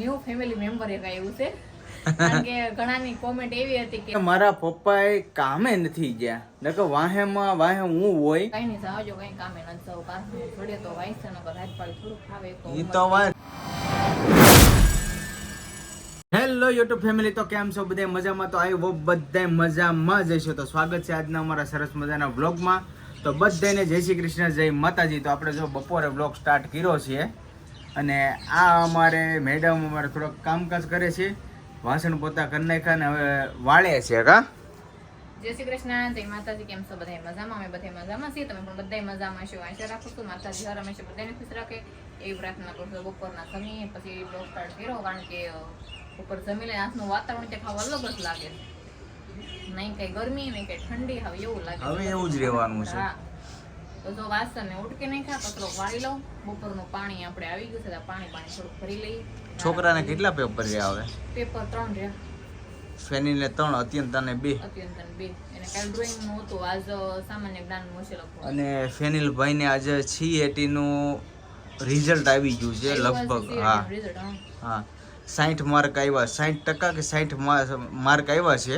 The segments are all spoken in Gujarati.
ન્યુ ફેમિલી મેમ્બર એક આવ્યું છે. કે ઘણાની કોમેન્ટ એવી હતી કે મારા પપ્પાએ કામે નથી ગયા. નકર વાહેમાં વાહે હું હોય. કઈ નહીં જાવજો કઈ કામે નથી જવું કારણ કે તો વાઈસ નકર રાજપાળી થોડું ખાવે તો ઈ તો વાત. હેલો યુટ્યુબ ફેમિલી તો કેમ છો? બધા મજામાં? તો આવ્યો બધા મજામાં જઈશું તો સ્વાગત છે આજના અમારા સરસ મજાના વ્લોગમાં તો બધાને જય શ્રી કૃષ્ણ જય માતાજી. તો આપણે જો બપોરે વ્લોગ સ્ટાર્ટ કર્યો છે. અને આ અમારે મેડમ અમારે થોડોક કામકાજ કરે છે. વાસણ પોતા કરી નાખ્યા ને હવે વાળે છે કા? જય શ્રી કૃષ્ણ જય માતાજી કેમ છો? બધા મજામાં? અમે બધા મજામાં છીએ. તમે પણ બધા મજામાં છો. આશા રાખું છું માતાજી હર હંમેશા બધાને ખુશ રાખે. એવી પ્રાર્થના કરું છું બપોરના સમયે. પછી બ્લોગ સ્ટાર્ટ કર્યો કારણ કે ઉપર જમી લઈને આજનું વાતાવરણ તે ખાવા અલગ જ લાગે. નહીં કઈ ગરમી નહીં કઈ ઠંડી હવે એવું લાગે. હવે એવું જ રહેવાનું છે. તો જો વાસણ ઉટકે નહીં ખા કચરો વાળી લઉં. બપોરનું પાણી આપણે આવી ગયું છે પાણી પાણી થોડું ભરી લઈએ છોકરાને કેટલા પેપર રહ્યા હવે? પેપર ત્રણ રહ્યા. ફેનીને ત્રણ અત્યંત અને બે. અત્યંત અને બે. એને કાલ ડ્રોઈંગનું હતું આજ સામાન્ય જ્ઞાનનું છે લખવાનું. અને ફેનિલભાઈને આજે છી એટીનું રિઝલ્ટ આવી ગયું છે લગભગ હા. હા. સાઠ માર્ક આવ્યા સાઠ ટકા કે સાઠ માર્ક આવ્યા છે.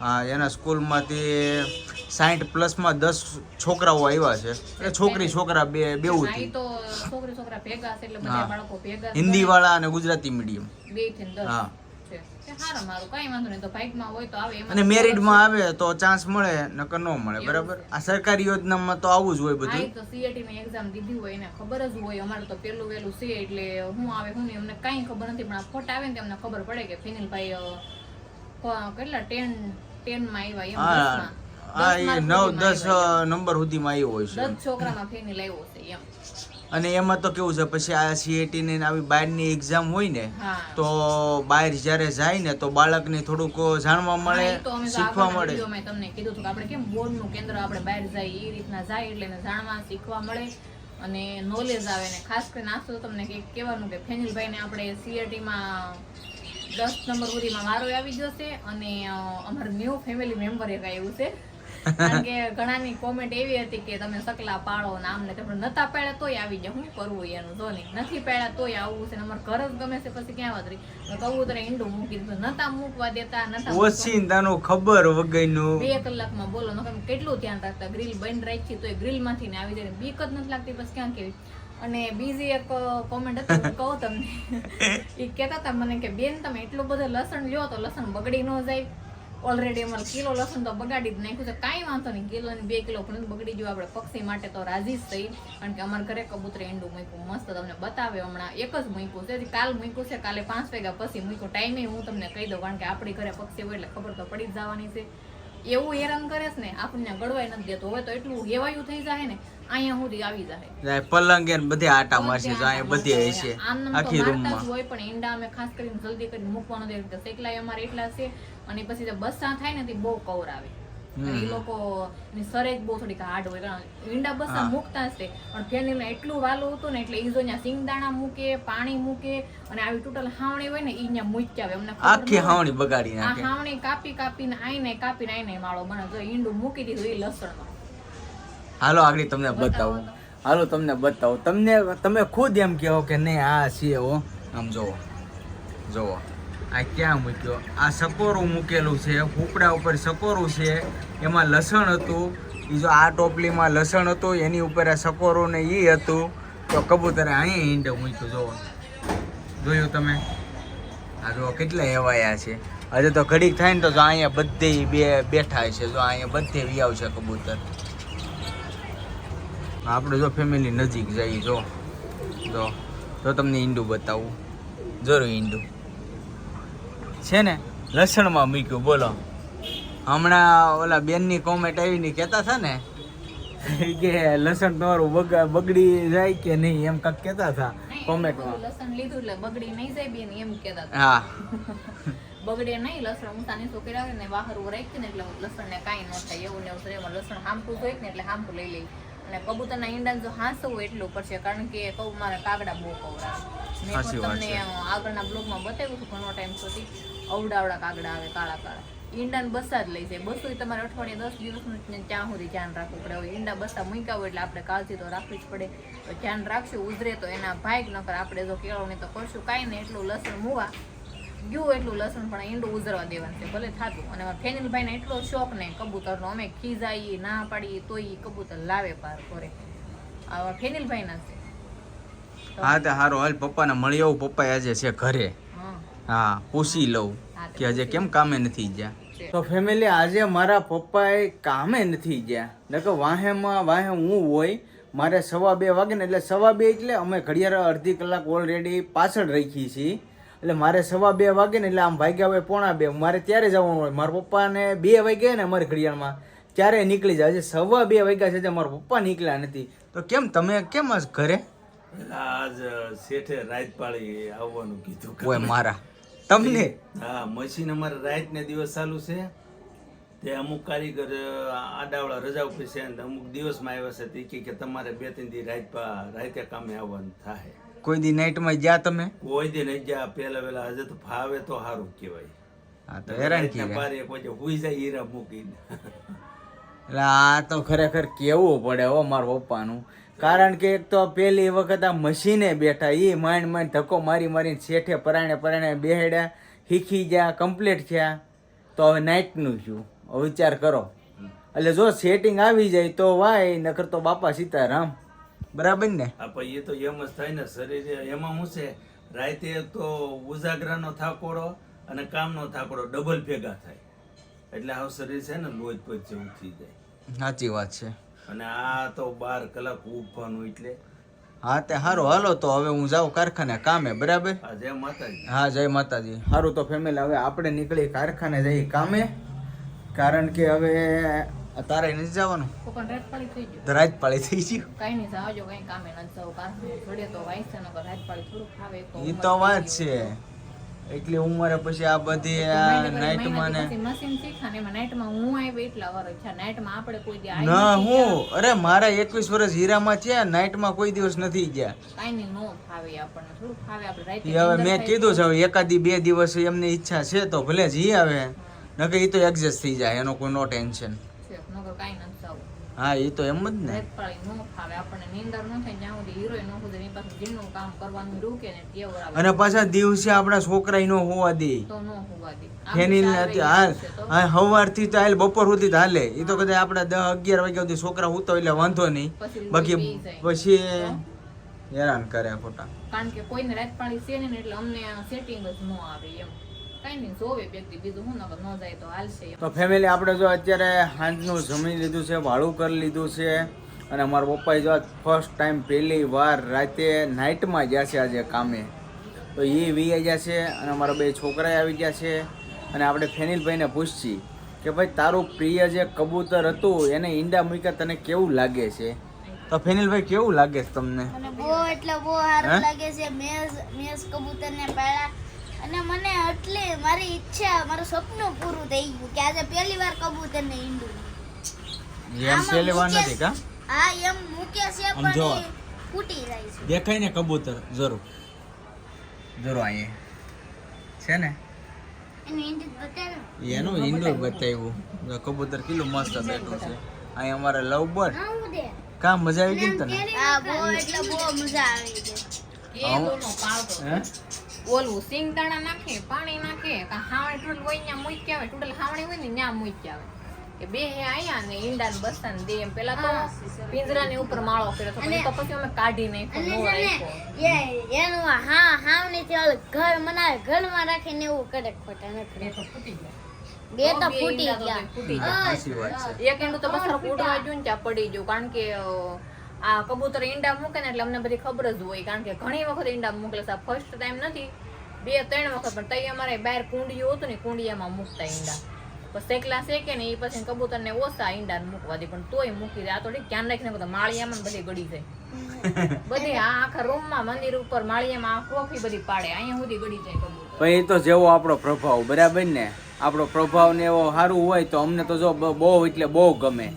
એના સ્કૂલમાંથી સાઠ પ્લસમાં દસ છોકરાઓ આવ્યા છે. એટલે છોકરી છોકરા બે બેવું આ ઈ થી તો છોકરી છોકરા ભેગા છે એટલે બધા હા. બાળકો ભેગા છે. હિન્દી વાળા અને ગુજરાતી મીડિયમ. બે હા. અને મેરિડમાં આવે તો ચાન્સ મળે નકર ન મળે. બરાબર? આ સરકારી યોજનામાં તો આવું જ હોય બધું. તો CAT ની એક્ઝામ દીધી હોય એને ખબર જ હોય. અમારે તો પેલું વેલું છે એટલે હું આવે હું નહીં. અમને કાંઈ ખબર નથી. પણ આ ફોટા આવે ને અમને ખબર પડે કે ફિનિલભાઈ કેટલા ટેન ટેનમાં આવ્યા એમ હા હા એ નવ દસ નંબર સુધીમાં આવ્યો હોય છે દસ છોકરામાં ફેનિલ આવ્યો છે એમ. અને એમાં તો કેવું છે પછી આ સીએટી ને આવી બહારની એક્ઝામ હોય ને તો બહાર જ્યારે જાય ને તો બાળકને થોડુંક જાણવા મળે શીખવા મળે. વિડીયોમાં તમને કીધું હતું કે આપણે કેમ બોર્ડનું કેન્દ્ર આપણે બહાર જાય એ રીતના જાય એટલે જાણવા શીખવા મળે અને નોલેજ આવે ને. ખાસ કરીને આ તો તમને કંઈક કહેવાનું કે ફેનિલભાઈને આપણે સીએટી માં દસ નંબર સુધીમાં મારો આવી જશે અને અમારો ન્યૂ ફેમિલી મેમ્બર એક આવ્યું છે. કારણ કે ઘણાની કોમેન્ટ એવી હતી કે તમે સકલા પાડો ને આમને તમે નતા પાડ્યા તોય આવી જાય શું કરવું એનું? જો નહીં નથી પાડ્યા તોય આવવું છે અમારે ઘર જ ગમે છે. પછી ક્યાં વાત વધરી તો ઈંડું મૂકી દીધું. નતા મૂકવા દેતા નતા મૂકવા ખબર વગરનું. બે કલાકમાં બોલો કેટલું ધ્યાન રાખતા? ગ્રીલ બંધ રાખી તો ગ્રીલમાંથી ને આવી જાય બીક જ નથી લાગતી. બસ ક્યાં કેવી? અને બીજી એક કોમેન્ટ હતી હું કહું તમને. એ કહેતા હતા મને કે બેન તમે એટલું બધું લસણ લ્યો તો લસણ બગડી ન જાય. ઓલરેડી અમારે કિલો લસણ તો બગાડી જ નાખ્યું છે. કાંઈ વાંધો નહીં કિલો ને બે કિલો પણ બગડી ગયું. આપણે પક્ષી માટે તો રાજી જ થઈ કારણ કે અમારા ઘરે કબૂતરે ઈંડું મૂક્યું. મસ્ત તમને બતાવે હમણાં એક જ મૂક્યું છે. કાલ મૂક્યું છે. કાલે પાંચ વાગ્યા પછી મૂક્યું. ટાઈમે હું તમને કહી દઉં કારણ કે આપણી ઘરે પક્ષી હોય એટલે ખબર તો પડી જ જવાની છે. એવું હેરાન કરે છે ને આપણને ગળવાય નથી દેતો. હવે તો એટલું હેવાયું થઈ જાય ને અહીંયા સુધી આવી જાય પલંગ બધે આટા મારશે જાય બધી હશે આખી રૂમમાં હોય પણ ઈંડા અમે ખાસ કરીને જલ્દી કરીને મૂકવાનો દે કે શેકલાય અમારે એટલા છે. અને પછી જે બસ્સા થાય ને તે બહુ કવર આવે. એ લોકો ની સરેજ બહુ થોડીક હાર્ડ હોય. કારણ ઈંડા બસ મૂકતા હશે પણ ફેનિલને એટલું વાલું હતું ને એટલે ઈ જો ત્યાં સિંગદાણા મૂકે પાણી મૂકે અને આવી ટોટલ હાવણી હોય ને ઈ ત્યાં મૂકી આવે અમને આખી હાવણી બગાડી આ હાવણી કાપી કાપીને આઈને કાપીને આઈને માળો બને. જો ઈંડું મૂકી દીધું એ લસણમાં. હાલો આગળ તમને બતાવું હાલો તમને બતાવું. તમને તમે ખુદ એમ કહો કે નહીં આ છીએ હો. આમ જોવો. જોવો. આ ક્યાં મૂક્યો? આ સકોરું મૂકેલું છે, ફૂપડા ઉપર સકોરું છે. એમાં લસણ હતું. એ જો આ ટોપલીમાં લસણ હતું, એની ઉપર આ સકોરું ને એ હતું. તો કબૂતરે અહીંયા ઈંડે મૂક્યું જોવો જોયું તમે? આ જો કેટલા એવાયા છે. હજુ તો ઘડીક થાય ને તો જો અહીંયા બધે બે બેઠા છે. જો અહીંયા બધે વિયાવ છે કબૂતર. આપણે જો ફેમિલી નજીક જઈએ, જો. જો. જો તમને ઈંડું બતાવું. જરૂર ઈંડું. છે ને લસણમાં મૂક્યું બોલો. હમણાં ઓલા બેનની કોમેન્ટ આવીને કહેતા હતા ને કે લસણ તમારું બગ- બગડી જાય કે નહીં એમ કાંક કહેતા હતા કોમેન્ટમાં લસણ લીધું એટલે બગડી નહીં જાય બેન એમ કહેતા હતા. હા. બગડે નહીં લસણ ઊંટાની છોકરી આવે ને બહાર રાખી ને એટલે લસણ ને કાંઈ ન થાય એવું ને એવું. એમાં લસણ હાંફું હોય ને એટલે હાંફું લઈ લઈ અને કબૂતરના ઈંડા જો હાંસવું એટલું પડશે કારણ કે કહું મારા કાગડા બહુ કવરાવે મેં તમને. આગળના બ્લોગમાં બતાવ્યું હતું ઘણો ટાઈમ સુધી અવડાવડા કાગડા આવે કાળા કાળા. ઈંડાને બસા જ લઈ જાય. બસો તમારે અઠવાડિયે દસ દિવસનું ત્યાં સુધી ધ્યાન રાખવું પડે. હવે ઈંડા બસા મૂક્યા હોય એટલે આપણે કાળજી તો રાખવી જ પડે. તો ધ્યાન રાખશું ઉધરે તો એના ભાઈ નકર આપણે જો કેળવણી તો કરશું. કાંઈ નહીં એટલું લસણ મૂવા. ગયું એટલું લસણ પણ ઈંડું ઉજરવા દેવાનું છે ભલે થાતું. અને ફેનિલભાઈને એટલો શોખ નહીં કબૂતરનો. અમે ખીજાઈએ ના પાડીએ તોય કબૂતર લાવે પાર કરે આવા ફેનિલભાઈના છે. હા તે હારો. હાલ પપ્પાને મળી આવું. પપ્પા આજે છે ઘરે. હા. પૂછી લઉં કે આજે કેમ કામે નથી ગયા? તો ફેમિલી આજે મારા પપ્પાએ કામે નથી ગયા. નકર વાહેમાં વાહે હું હોય મારે સવા બે વાગે ને એટલે સવા બે એટલે અમે ઘડિયાળ અડધી કલાક ઓલરેડી પાછળ રાખી છીએ. એટલે મારે સવા બે વાગે ને એટલે આમ ભાગ્યા હોય પોણા બે. મારે ત્યારે જવાનું હોય. મારા પપ્પાને બે વાગે ને અમારી ઘડિયાળમાં. ત્યારે નીકળી જાય. આજે સવા બે વાગ્યા છે મારા પપ્પા નીકળ્યા નથી. તો કેમ તમે કેમ ઘરે? આજ શેઠે રાત પાળી આવવાનું કીધું ઓય મારા. તમને? હા મશીન અમારે રાત ને દિવસ ચાલુ છે. તે અમુક કારીગર આડાવડા રજા ઉપર છે અને અમુક દિવસમાં આવ્યા છે. તે કે તમારે બે ત્રણ દી રાત પા- રાતે કામે આવવાનું થાય. કોઈ દી નાઇટમાં ગયા તમે? કોઈ દી નહીં ગયા. પહેલા પેલા હજે તો ફાવે તો સારું કહેવાય. હા તો હેરાન કર્યા પારે પછી હુઈ જાય હીરા મૂકીને. એટલે આ તો ખરેખર કેવું પડે હો મારા પપ્પાનું. કારણ કે એક તો પહેલી વખત આ મશીને બેઠા એ માંડ માંડ ધક્કો મારી મારીને શેઠે પરાણે પરાણે બેહેડ્યા શીખી ગયા કમ્પ્લીટ થયા. તો હવે નાઇટનું હવે વિચાર કરો. એટલે જો સેટિંગ આવી જાય તો વાય નકર તો બાપા સીતારામ. બરાબર ને? એ તો એમ જ થાય ને શરીર એમાં શું છે રાતે તો ઉજાગરાનો થાકોડો અને કામનો થાકોડો ડબલ ભેગા થાય. એટલે આવું શરીર છે ને લોજ જેવું થઈ જાય. સાચી વાત છે. અને આ તો બાર કલાક ઊભવાનું એટલે. હા તે સારું હાલો તો હવે હું જાઉં કારખાને કામે બરાબર? જય માતાજી. હા જય માતાજી. સારું તો ફેમિલી હવે આપણે નીકળી કારખાને જઈએ કામે. કારણ કે હવે તારે નથી જવાનું? રાત પાળી થઈ ગયું. તો રાત પાળી થઈ ગયું? કાંઈ નહીં જાવજો કઈ કામે નથી જવું. કારખાને થોડે તો નકર રાત પાળી થોડું ખાવે એ તો વાત છે. એટલી ઉંમરે પછી આ બધી આ નાઇટમાં ને મશીન શીખા ને એમાં હું આવી એટલા વર્ષ છે નાઇટમાં આપણે કોઈ દી ના હું અરે મારા એકવીસ વર્ષ હીરામાં થયા નાઇટમાં કોઈ દિવસ નથી ગયા. કાંઈ નહીં નો ફાવે આપણને થોડું ફાવે. આપણે રાતે હવે મેં કીધું છે હવે એકાદી બે દિવસ એમની ઈચ્છા છે તો ભલે જઈ આવે. નકર એ તો એડજસ્ટ થઈ જાય એનો કોઈ નો ટેન્શન છે નકર કાંઈ નથી. હા એ તો એમ જ ને. અને પાછા દિવસે આપણા છોકરા નો હોવા દે. ફેનિલ તો? હા સવારથી તો હાલ બપોર સુધી તો હાલે. એ તો કદાચ આપણા દસ અગિયાર વાગ્યા સુધી છોકરા ઉતો એટલે વાંધો નહીં. બાકી. પછી હેરાન કરે ખોટા કારણ કે કોઈને રાત પાણી છે ને એટલે અમને સેટિંગ જ ન આવે એમ. કઈ નહીં જોવે વ્યક્તિ બીજું હું નકર ન જાય તો હાલશે તો ફેમિલી આપણે જો અત્યારે હાંજનું જમી લીધું છે ભાડું કરી લીધું છે અને મારા પપ્પાએ જો ફર્સ્ટ ટાઈમ પહેલી વાર રાતે નાઇટમાં ગયા છે આજે કામે. તો એ વી ગયા છે અને અમારા બે છોકરાએ આવી ગયા છે અને આપણે ફેનિલભાઈને પૂછી કે ભાઈ તારું પ્રિય જે કબૂતર હતું એને ઈંડા મૂક્યા તને કેવું લાગે છે? તો ફેનિલભાઈ કેવું લાગે છે તમને? બહુ એટલે બહુ સારું લાગે છે. મેષ મેષ કબૂતરને પાળ્યા અને મને એટલે મારી ઈચ્છા મારું સપનું પૂરું થઈ ગયું કે આજે પહેલી વાર કબૂતરને ઈંડું. એમ પહેલી વાર નથી કા? હા એમ મૂકે છે. પણ ફૂટી જાય છે. દેખાય ને કબૂતર જરૂર. જરૂર અહીંયા છે ને? એનું ઈંડું બતાવ્યું. કબૂતર કેટલું મસ્ત બેઠું છે. અહીં અમારે લવ બર્ડ. કા મજા આવી ગઈ ને તને? હા બહુ એટલે બહુ મજા આવી ગઈ. ઓલો પાવડો હે ઓલું સિંગ દાણા નાખે પાણી નાખે કા હાવણી ટૂલ હોય ત્યાં મૂકી આવે ટૂટલ હાવણી હોય ને ત્યાં મૂકી આવે. કે બે હે આયા ને ઈંડા ને બસ્તા ને દે એમ. પેલા તો પિંજરા ની ઉપર માળો કર્યો તો તો પછી અમે કાઢી નાખ્યો નો ને એનું હા હાવણી થી ઓલું ઘર બનાવે ઘરમાં રાખીને એવું કરે ખોટા નથી તો ફૂટી જાય બે તો ફૂટી ગયા. એક એનું તો બસ ફૂટવા જોઈને ત્યાં પડી ગયું કારણ કે આ કબૂતર ઈંડા મૂકે ને એટલે અમને બધી ખબર જ હોય કારણ કે ઘણી વખત ઈંડા મોકલે છે. ફર્સ્ટ ટાઈમ નથી બે ત્રણ વખત પણ તઈ અમારે બહાર કુંડિયું હતું ને કુંડિયામાં મૂકતા ઈંડા. પછી શેકલા શેકે ને એ પછી કબૂતર ને ઓછા ઈંડા મૂકવા દે પણ તોય મૂકી દે. આ તો ઠીક ધ્યાન રાખીને બધા માળિયામાં બધી ગળી જાય. બધી આ આખા રૂમમાં મંદિર ઉપર માળિયામાં કોફી બધી પાડે અહીંયા સુધી ગળી જાય કબૂતર. પણ એ તો જેવો આપણો પ્રભાવ બરાબર ને? આપણો પ્રભાવ ને એવો સારું હોય તો અમને તો જો બહુ એટલે બહુ ગમે.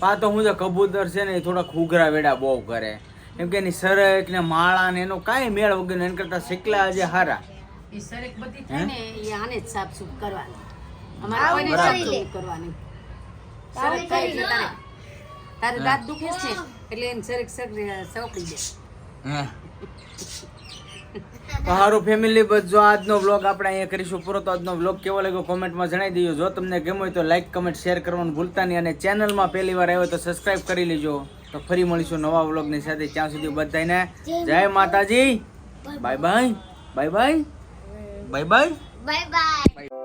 પા તો હું તો કબૂતર છે ને એ થોડા ઘૂઘરા વેડા બહુ કરે. કેમ કે એની સરક ને માળા ને એનો કાંઈ મેળ વગર એના કરતા શીખલા જે હારા. ઈ સરેક બધી ને એ આને જ સાફ સુફ કરવાની. અમારે કોઈને કરી જાતું કરવાની. તારે સરક થાય એટલે તારે. તારે દાંત દુખે છે એટલે એને સરક સરક સવકડી દે. હે? સારું ફેમિલી બસ જો આજનો વ્લોગ આપણે અહીંયા કરીશું. પૂરો તો આજનો વ્લોગ કેવો લાગ્યો કોમેન્ટમાં જણાવી દેજો. જો તમને ગમ્યો હોય તો લાઈક કમેન્ટ શેર કરવાનું ભૂલતા નહીં. અને ચેનલમાં પહેલી વાર આવ્યો તો સબસ્ક્રાઇબ કરી લેજો. તો ફરી મળીશું નવા વ્લોગની સાથે. ત્યાં સુધી બધાને જય માતાજી. Bye bye bye bye. Bye bye bye bye